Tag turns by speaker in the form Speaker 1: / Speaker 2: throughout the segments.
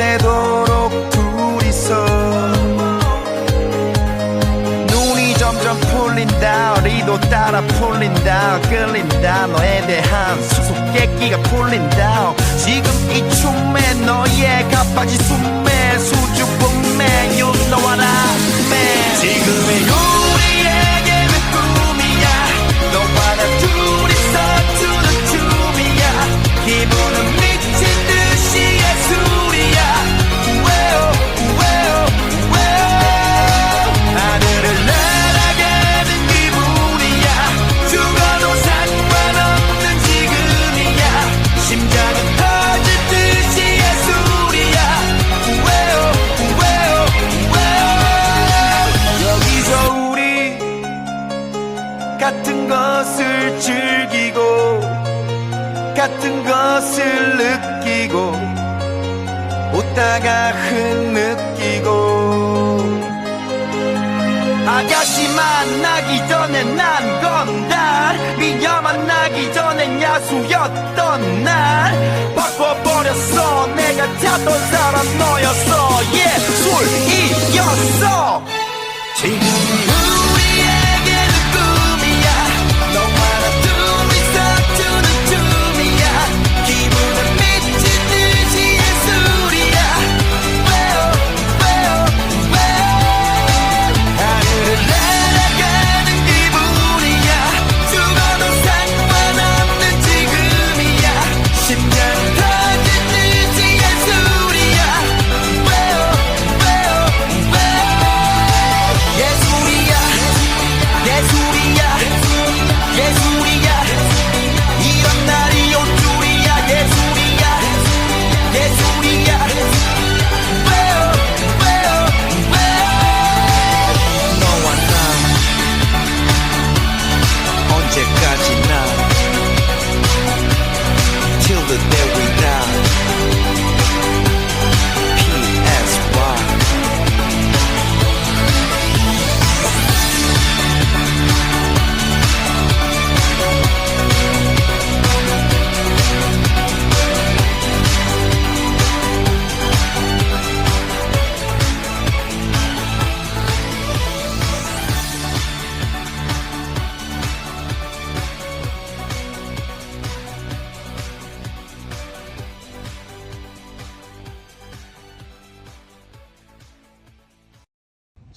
Speaker 1: 밤새도록 둘이서 눈이 점점 풀린다 리도 따라 풀린다 끌린다. 너에 대한 수수께끼가 풀린다. 지금 이 춤에 너의 가빠지 숨에 수줍음에 것을 즐기고 같은 것을 느끼고 웃다가 흐느끼고. 아가씨 만나기 전에 난 건달 미녀 만나기 전엔 야수였던 날. 바꿔버렸어 내가 찾던 사람 너였어. 예술이었어. 지금 우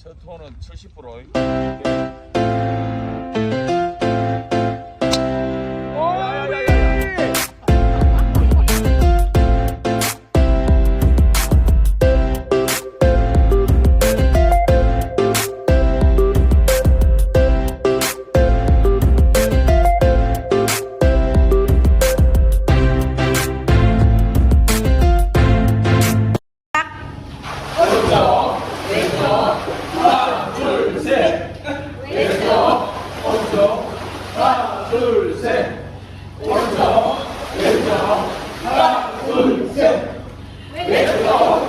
Speaker 1: 첫 톤은 70%. 左脚，右脚，三、
Speaker 2: 二、一，别走。